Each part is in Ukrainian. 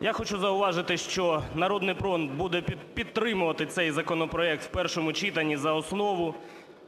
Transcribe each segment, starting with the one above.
Я хочу зауважити, що "Народний фронт" буде підтримувати цей законопроект в першому читанні за основу.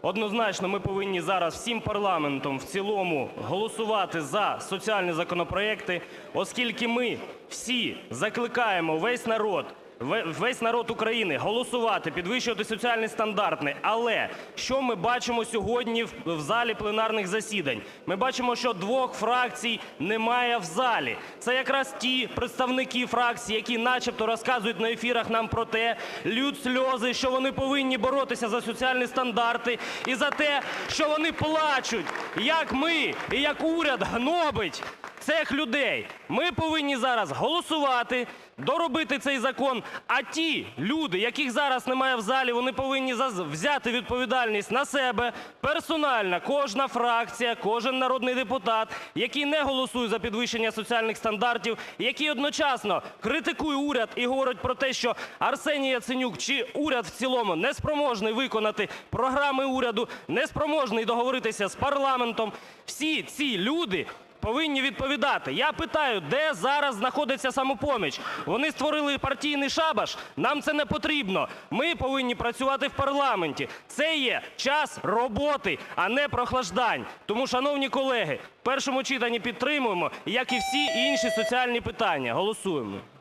Однозначно, ми повинні зараз всім парламентом в цілому голосувати за соціальні законопроекти, оскільки ми всі закликаємо весь народ, весь народ України голосувати, підвищувати соціальні стандарти. Але що ми бачимо сьогодні в залі пленарних засідань? Ми бачимо, що двох фракцій немає в залі. Це якраз ті представники фракцій, які начебто розказують на ефірах нам про те, ллють сльози, що вони повинні боротися за соціальні стандарти і за те, що вони плачуть, як ми і як уряд гнобить цих людей. Ми повинні зараз голосувати, доробити цей закон. А ті люди, яких зараз немає в залі, вони повинні взяти відповідальність на себе персонально. Кожна фракція, кожен народний депутат, який не голосує за підвищення соціальних стандартів, який одночасно критикує уряд і говорить про те, що Арсеній Яценюк чи уряд в цілому не спроможний виконати програми уряду, не спроможний договоритися з парламентом. Всі ці люди повинні відповідати. Я питаю, де зараз знаходиться "Самопоміч"? Вони створили партійний шабаш? Нам це не потрібно. Ми повинні працювати в парламенті. Це є час роботи, а не прохлаждань. Тому, шановні колеги, в першому читанні підтримуємо, як і всі інші соціальні питання. Голосуємо.